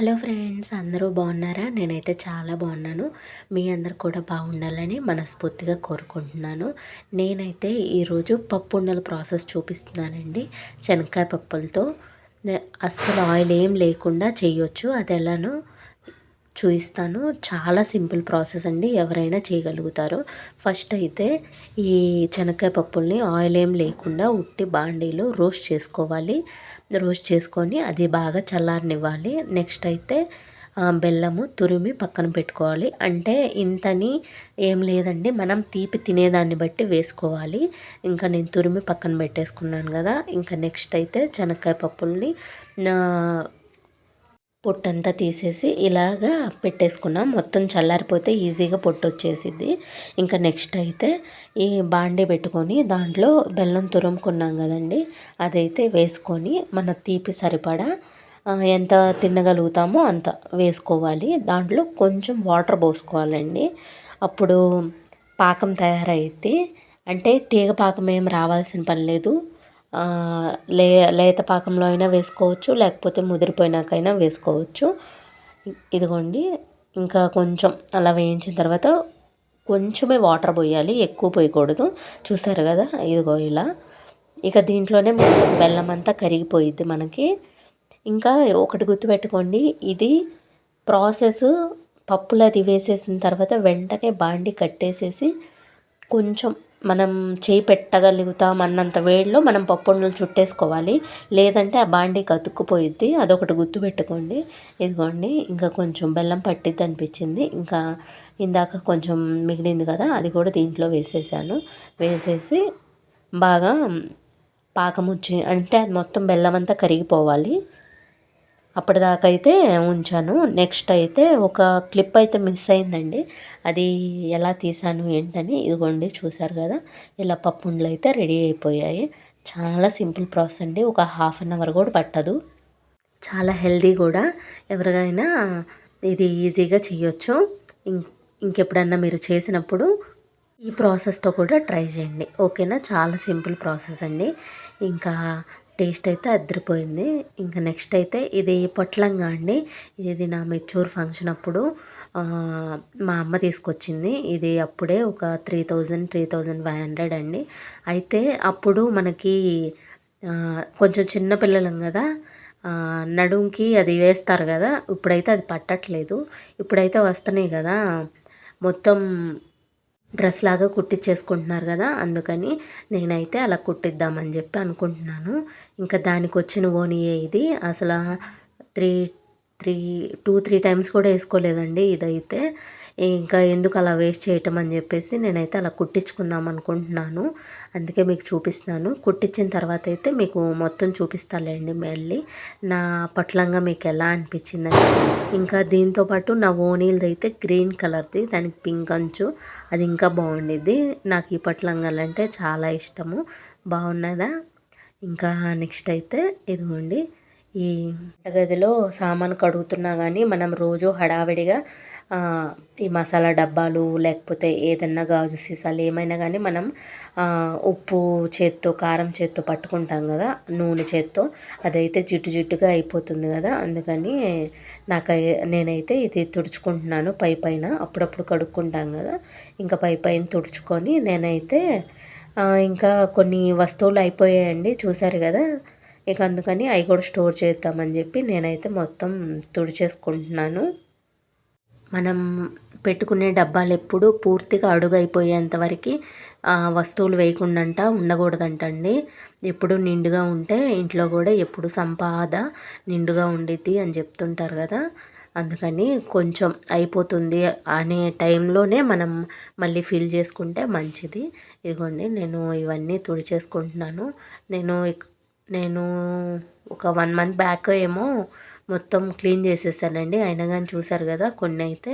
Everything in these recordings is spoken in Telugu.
హలో ఫ్రెండ్స్ అందరూ బాగున్నారా? నేనైతే చాలా బాగున్నాను. మీ అందరు కూడా బాగుండాలని మనస్ఫూర్తిగా కోరుకుంటున్నాను. నేనైతే ఈరోజు పప్పు ఉండల ప్రాసెస్ చూపిస్తున్నానండి. శనక్కాయ పప్పులతో. అస్సలు ఆయిల్ ఏం లేకుండా చేయొచ్చు. అది ఎలానో చూపిస్తాను చాలా సింపుల్ ప్రాసెస్ అండి. ఎవరైనా చేయగలుగుతారు. ఫస్ట్ అయితే ఈ శనక్కాయ పప్పుల్ని ఆయిల్ ఏం లేకుండా ఉట్టి బాండీలో రోస్ట్ చేసుకోవాలి. రోస్ట్ చేసుకొని అది బాగా చల్లారనివ్వాలి. నెక్స్ట్ అయితే బెల్లము తురిమి పక్కన పెట్టుకోవాలి. అంటే ఇంతని ఏం లేదండి. మనం తీపి తినేదాన్ని బట్టి వేసుకోవాలి. ఇంకా నేను తురిమి పక్కన పెట్టేసుకున్నాను కదా. ఇంకా నెక్స్ట్ అయితే శనక్కాయ పప్పుల్ని పొట్టంతా తీసేసి ఇలాగా పెట్టేసుకున్నాం. మొత్తం చల్లారిపోతే ఈజీగా పొట్టు వచ్చేసిద్ది. ఇంకా నెక్స్ట్ అయితే ఈ బాండీ పెట్టుకొని దాంట్లో బెల్లం తురుముకున్నాం కదండి. అదైతే వేసుకొని మన తీపి సరిపడా ఎంత తినగలుగుతామో అంత వేసుకోవాలి. దాంట్లో కొంచెం వాటర్ పోసుకోవాలండి. అప్పుడు పాకం తయారైతే అంటే తీగ పాకం ఏం రావాల్సిన పని లేదు. లే లేత పాకంలో అయినా వేసుకోవచ్చు లేకపోతే ముదిరిపోయినాకైనా వేసుకోవచ్చు. ఇదిగోండి ఇంకా కొంచెం అలా వేయించిన తర్వాత కొంచెమే వాటర్ పోయాలి ఎక్కువ పోయకూడదు. చూసారు కదా ఇదిగో ఇలా. ఇక దీంట్లోనే బెల్లం అంతా కరిగిపోయిద్ది మనకి. ఇంకా ఒకటి గుర్తుపెట్టుకోండి ఇది ప్రాసెస్ పప్పులు అది వేసేసిన తర్వాత వెంటనే బాండి కట్టేసేసి కొంచెం మనం చేయి పెట్టగలుగుతాం అన్నంత వేడిలో మనం పప్పుండలు చుట్టేసుకోవాలి. లేదంటే ఆ బాండీకి అతుక్కుపోయిద్ది అదొకటి గుర్తు పెట్టుకోండి. ఇదిగోండి ఇంకా కొంచెం బెల్లం పట్టిద్ది అనిపించింది. ఇంకా ఇందాక కొంచెం మిగిలింది కదా అది కూడా దీంట్లో వేసేసాను. వేసేసి బాగా పాకం వచ్చి అంటే అది మొత్తం బెల్లం అంతా కరిగిపోవాలి. అప్పటిదాకా అయితే ఉంచాను. నెక్స్ట్ అయితే ఒక క్లిప్ అయితే మిస్ అయిందండి. అది ఎలా తీసాను ఏంటని ఇదిగోండి చూసారు కదా. ఇలా పప్పుండ్లు అయితే రెడీ అయిపోయాయి. చాలా సింపుల్ ప్రాసెస్ అండి. ఒక హాఫ్ అన్ అవర్ కూడా పట్టదు. చాలా హెల్దీ కూడా. ఎవరికైనా ఇది ఈజీగా చేయొచ్చు ఇంకెప్పుడన్నా మీరు చేసినప్పుడు ఈ ప్రాసెస్తో కూడా ట్రై చేయండి. ఓకేనా? చాలా సింపుల్ ప్రాసెస్ అండి. ఇంకా టేస్ట్ అయితే అద్దరిపోయింది. ఇంకా నెక్స్ట్ అయితే ఇది పొట్లంగా అండి. ఇది నా మెచ్యూర్ ఫంక్షన్ అప్పుడు మా అమ్మ తీసుకొచ్చింది. ఇది అప్పుడే ఒక three thousand three thousand five hundred అండి. అయితే అప్పుడు మనకి కొంచెం చిన్న పిల్లలం కదా నడుంకి అది వేస్తారు కదా ఇప్పుడైతే అది పట్టట్లేదు. ఇప్పుడైతే వస్తున్నాయి కదా మొత్తం డ్రెస్ లాగా కుట్టించేసుకుంటున్నారు కదా అందుకని నేనైతే అలా కుట్టిద్దామని చెప్పి అనుకుంటున్నాను. ఇంకా దానికి వచ్చిన ఓనియే ఇది. అసలు three three two three times కూడా వేసుకోలేదండి ఇదైతే. ఇంకా ఎందుకు అలా వేస్ట్ చేయటం అని చెప్పేసి నేనైతే అలా కుట్టించుకుందాం అనుకుంటున్నాను. అందుకే మీకు చూపిస్తున్నాను. కుట్టించిన తర్వాత అయితే మీకు మొత్తం చూపిస్తాలేండి మళ్ళీ. నా పట్లంగా మీకు ఎలా అనిపించిందండి ఇంకా దీంతోపాటు నా ఓనీల్ది అయితే గ్రీన్ కలర్ది దానికి పింక్ అంచు అది ఇంకా బాగుండిద్ది. నాకు ఈ పట్లంగాలు అంటే చాలా ఇష్టము. బాగున్నదా? ఇంకా నెక్స్ట్ అయితే ఇదిగోండి. ఈ గదిలో సామాను కడుగుతున్నా కానీ మనం రోజు హడావిడిగా ఈ మసాలా డబ్బాలు లేకపోతే ఏదన్నా గాజు సీసాలు ఏమైనా కానీ మనం ఉప్పు చేత్తో కారం చేత్తో పట్టుకుంటాం కదా నూనె చేత్తో అదైతే జిడ్డు జిడ్డుగా అయిపోతుంది కదా అందుకని నాకు నేనైతే ఇది తుడుచుకుంటున్నాను పై పైన అప్పుడప్పుడు కడుక్కుంటాం కదా ఇంకా పై పైన తుడుచుకొని నేనైతే ఇంకా కొన్ని వస్తువులు అయిపోయాయండి చూసారు కదా ఇక అందుకని అవి కూడా స్టోర్ చేద్దామని చెప్పి నేనైతే మొత్తం తుడిచేసుకుంటున్నాను. మనం పెట్టుకునే డబ్బాలు ఎప్పుడు పూర్తిగా అడుగైపోయేంత వరకు వస్తువులు వేయకుండా ఉండకూడదంటండి. ఎప్పుడు నిండుగా ఉంటే ఇంట్లో కూడా ఎప్పుడు సంపాద నిండుగా ఉండిద్ది అని చెప్తుంటారు కదా. అందుకని కొంచెం అయిపోతుంది అనే టైంలోనే మనం మళ్ళీ ఫిల్ చేసుకుంటే మంచిది. ఇదిగోండి నేను ఇవన్నీ తుడిచేసుకుంటున్నాను. నేను నేను ఒక వన్ మంత్ బ్యాక్ ఏమో మొత్తం క్లీన్ చేసేసానండి. అయినా కానీ చూసారు కదా కొన్ని అయితే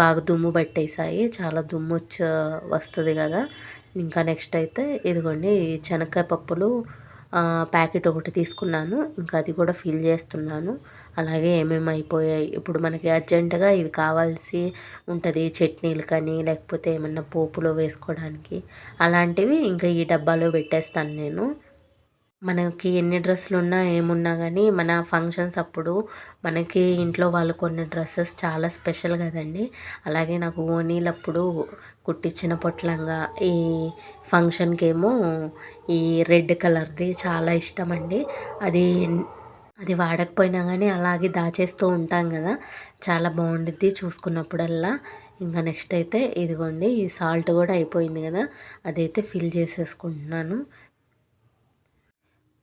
బాగా దుమ్ము పట్టేసాయి. చాలా దుమ్ము వచ్చ వస్తుంది కదా. ఇంకా నెక్స్ట్ అయితే ఇదిగోండి శనక్కాయ పప్పులు ప్యాకెట్ ఒకటి తీసుకున్నాను. ఇంకా అది కూడా ఫిల్ చేస్తున్నాను. అలాగే ఏమేమి అయిపోయాయి. ఇప్పుడు మనకి అర్జెంటుగా ఇవి కావాల్సి ఉంటుంది చట్నీలు కానీ లేకపోతే ఏమన్నా పోపులో వేసుకోవడానికి. అలాంటివి ఇంకా ఈ డబ్బాలో పెట్టేస్తాను నేను. మనకి ఎన్ని డ్రెస్సులు ఉన్నా ఏమున్నా కానీ మన ఫంక్షన్స్ అప్పుడు మనకి ఇంట్లో వాళ్ళు కొన్ని డ్రెస్సెస్ చాలా స్పెషల్ కదండి. అలాగే నాకు ఓనీలప్పుడు కుట్టించిన పొట్లంగా ఈ ఫంక్షన్కి ఏమో ఈ రెడ్ కలర్ది చాలా ఇష్టం అండి అది అది వాడకపోయినా కానీ అలాగే దాచేస్తూ ఉంటాం కదా. చాలా బాగుండిద్ది చూసుకున్నప్పుడల్లా. ఇంకా నెక్స్ట్ అయితే ఇదిగోండి ఈ సాల్ట్ కూడా అయిపోయింది కదా. అదైతే ఫిల్ చేసేసుకుంటున్నాను.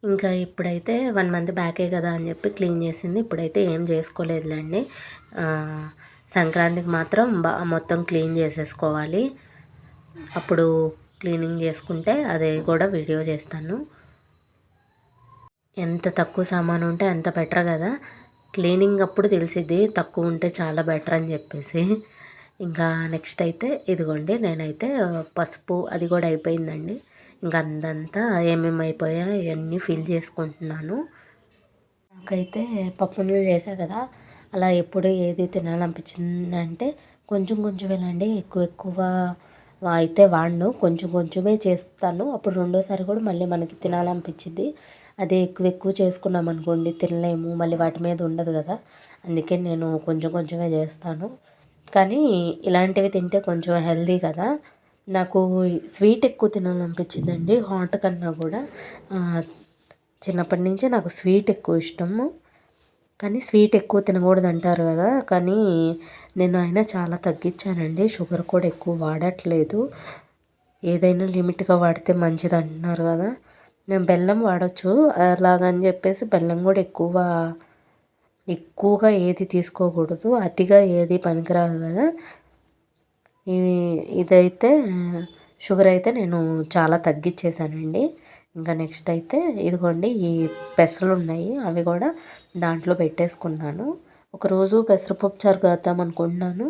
ఇంకా ఇప్పుడైతే వన్ మంత్ బ్యాకే కదా అని చెప్పి క్లీన్ చేసింది. ఇప్పుడైతే ఏం చేసుకోలేదులేండి. సంక్రాంతికి మాత్రం బా మొత్తం క్లీన్ చేసేసుకోవాలి. అప్పుడు క్లీనింగ్ చేసుకుంటే అదే కూడా వీడియో చేస్తాను. ఎంత తక్కువ సామాను ఉంటే అంత బెటర్ కదా. క్లీనింగ్ అప్పుడు తెలిసిద్ది తక్కువ ఉంటే చాలా బెటర్ అని చెప్పేసి. ఇంకా నెక్స్ట్ అయితే ఇదిగోండి నేనైతే పసుపు అది కూడా అయిపోయిందండి. ఇంకా అందంతా ఏమేమి అయిపోయాయో ఇవన్నీ ఫిల్ చేసుకుంటున్నాను. నాకైతే పప్పు నూనెలు చేసా కదా అలా ఎప్పుడు ఏది తినాలనిపించిందంటే కొంచెం కొంచెం వెళ్ళండి ఎక్కువ ఎక్కువ అయితే వాడను కొంచెం కొంచెమే చేస్తాను. అప్పుడు రెండోసారి కూడా మళ్ళీ మనకి తినాలనిపించింది. అదే ఎక్కువ ఎక్కువ చేసుకున్నాం అనుకోండి తినలేము మళ్ళీ వాటి మీద ఉండదు కదా. అందుకే నేను కొంచెం కొంచెమే చేస్తాను. కానీ ఇలాంటివి తింటే కొంచెం హెల్దీ కదా. నాకు స్వీట్ ఎక్కువ తినాలనిపించిందండి హాట్ కన్నా కూడా. చిన్నప్పటి నుంచి నాకు స్వీట్ ఎక్కువ ఇష్టము. కానీ స్వీట్ ఎక్కువ తినకూడదు అంటారు కదా కానీ నేను అయినా చాలా తగ్గించానండి షుగర్ కూడా ఎక్కువ వాడట్లేదు. ఏదైనా లిమిట్గా వాడితే మంచిది అంటున్నారు కదా. నేను బెల్లం వాడచ్చు అలాగని చెప్పేసి బెల్లం కూడా ఎక్కువ ఎక్కువగా ఏది తీసుకోకూడదు అతిగా ఏది పనికిరాదు కదా. ఇదైతే షుగర్ అయితే నేను చాలా తగ్గించేసానండి ఇంకా నెక్స్ట్ అయితే ఇదిగోండి ఈ పెసలు ఉన్నాయి. అవి కూడా దాంట్లో పెట్టేసుకున్నాను. ఒకరోజు పెసరపప్పు చారు కాద్దాం అనుకుంటున్నాను.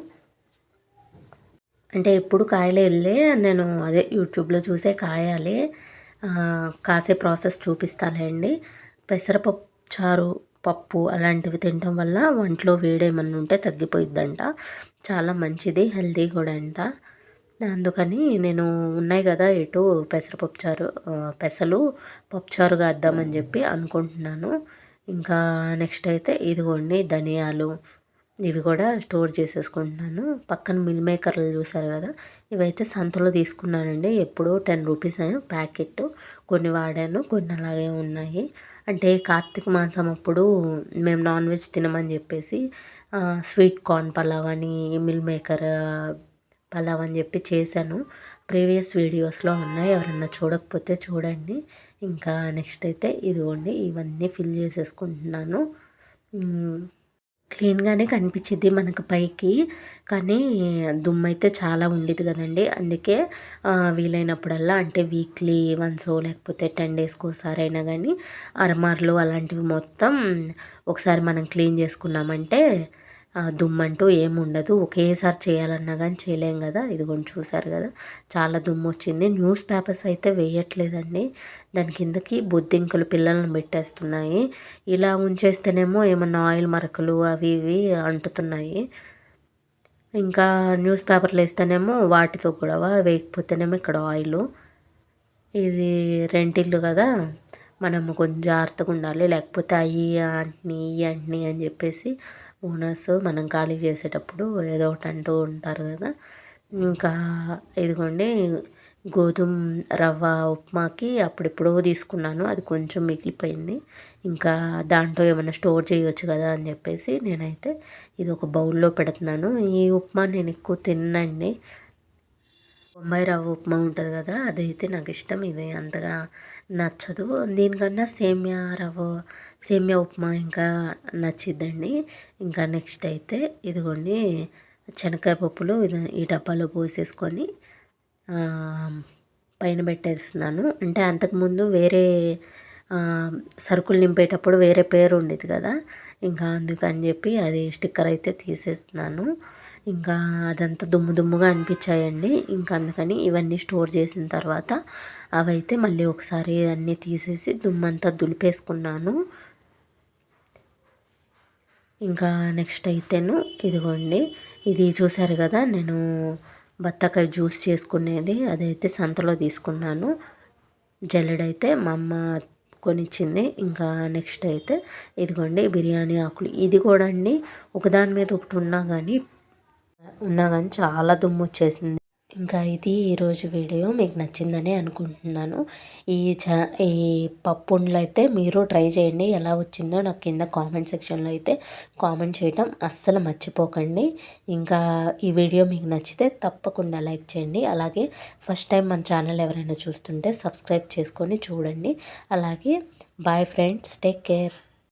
అంటే ఎప్పుడు కాయలే వెళ్ళే నేను అదే యూట్యూబ్లో చూసే కాయాలి. కాసే ప్రాసెస్ చూపిస్తానండి పెసరపప్పు చారు పప్పు అలాంటివి తినడం వల్ల ఒంట్లో వేడేమన్నా ఉంటే తగ్గిపోయిద్దంట. చాలా మంచిది హెల్తీ కూడా అంట. అందుకని నేను ఉన్నాయి కదా ఎటు పెసరపప్పు చారు పెసలు పప్పుచారు కాద్దామని చెప్పి అనుకుంటున్నాను. ఇంకా నెక్స్ట్ అయితే ఇదిగోండి ధనియాలు ఇవి కూడా స్టోర్ చేసేసుకుంటున్నాను. పక్కన మిల్ మేకర్లు చూసారు కదా ఇవైతే సంతలో తీసుకున్నానండి. ఎప్పుడో టెన్ రూపీస్ ప్యాకెట్ కొన్ని వాడాను కొన్ని అలాగే ఉన్నాయి. అంటే కార్తీక మాసం అప్పుడు మేము నాన్ వెజ్ తినమని చెప్పేసి స్వీట్ కార్న్ పలావ్ అని మిల్ మేకర్ పలావ్ అని చెప్పి చేశాను. ప్రీవియస్ వీడియోస్లో ఉన్నాయి. ఎవరన్నా చూడకపోతే చూడండి. ఇంకా నెక్స్ట్ అయితే ఇదిగోండి ఇవన్నీ ఫిల్ చేసేసుకుంటున్నాను. క్లీన్గానే కనిపించింది మనకు పైకి. కానీ దుమ్ము అయితే చాలా ఉండేది కదండి. అందుకే వీలైనప్పుడల్లా అంటే వీక్లీ వన్స్ లేకపోతే టెన్ డేస్కి ఒకసారి అయినా కానీ అరమార్లు అలాంటివి మొత్తం ఒకసారి మనం క్లీన్ చేసుకున్నామంటే దుమ్మంటూ ఏముండదు. ఒకేసారి చేయాలన్నా కానీ చేయలేం కదా. ఇదిగోండి చూసారు కదా. చాలా దుమ్ము వచ్చింది. న్యూస్ పేపర్స్ అయితే వేయట్లేదండి. దాని కిందకి బొద్దింకలు పిల్లలను పెట్టేస్తున్నాయి. ఇలా ఉంచేస్తేనేమో ఏమన్నా ఆయిల్ మరకలు అవి ఇవి అంటుతున్నాయి. ఇంకా న్యూస్ పేపర్లు వేస్తేనేమో వాటితో గొడవ వేయకపోతేనేమో ఇక్కడ ఆయిల్. ఇది రెంటిల్లు కదా. మనం కొంచెం జాగ్రత్తగా ఉండాలి. లేకపోతే అవి అంటని ఇవి అంటుని అని చెప్పేసి ఓనర్స్ మనం ఖాళీ చేసేటప్పుడు ఏదో ఒకటి అంటూ ఉంటారు కదా. ఇంకా ఇదిగోండి గోధుమ రవ్వ ఉప్మాకి అప్పుడెప్పుడో తీసుకున్నాను అది కొంచెం మిగిలిపోయింది. ఇంకా దాంట్లో ఏమైనా స్టోర్ చేయవచ్చు కదా అని చెప్పేసి నేనైతే ఇది ఒక బౌల్లో పెడుతున్నాను. ఈ ఉప్మా నేను ఎక్కువ తిన్నండి. బొంబాయి రవ్వ ఉప్మా ఉంటుంది కదా అదైతే నాకు ఇష్టం. ఇది అంతగా నచ్చదు. దీనికన్నా సేమియా రవ్వ సేమియా ఉప్మా ఇంకా నచ్చిద్దండి. ఇంకా నెక్స్ట్ అయితే ఇదిగోండి శనక్కాయ పప్పులు ఇది ఈ డబ్బాలో పోసేసుకొని పైన పెట్టేస్తున్నాను. అంటే అంతకుముందు వేరే సరుకులు నింపేటప్పుడు వేరే పేరు ఉండేది కదా. ఇంకా అందుకని చెప్పి అది స్టిక్కర్ అయితే తీసేస్తున్నాను. ఇంకా అదంతా దుమ్ము దుమ్ముగా అనిపించాయండి. ఇంకా అందుకని ఇవన్నీ స్టోర్ చేసిన తర్వాత అవైతే మళ్ళీ ఒకసారి అన్నీ తీసేసి దుమ్మంతా దులిపేసుకున్నాను. ఇంకా నెక్స్ట్ అయితేను ఇదిగోండి. ఇది చూశారు కదా నేను బత్తాకాయ జ్యూస్ చేసుకునేది అదైతే సంతలో తీసుకున్నాను. జల్లెడైతే మా అమ్మ కొనిచ్చింది. ఇంకా నెక్స్ట్ అయితే ఇదిగోండి బిర్యానీ ఆకులు. ఇది కూడా అండి. ఒకదాని మీద ఒకటి ఉన్నా కానీ ఉన్నా కానీ చాలా దుమ్ము వచ్చేసింది. ఇంకా ఇది ఈరోజు వీడియో మీకు నచ్చిందని అనుకుంటున్నాను. ఈ చ ఈ పప్పుండ్లు అయితే మీరు ట్రై చేయండి. ఎలా వచ్చిందో నాకు కింద కామెంట్ సెక్షన్లో అయితే కామెంట్ చేయటం అస్సలు మర్చిపోకండి. ఇంకా ఈ వీడియో మీకు నచ్చితే తప్పకుండా లైక్ చేయండి. అలాగే ఫస్ట్ టైం మన ఛానల్ ఎవరైనా చూస్తుంటే సబ్స్క్రైబ్ చేసుకొని చూడండి. అలాగే బాయ్ ఫ్రెండ్స్ టేక్ కేర్.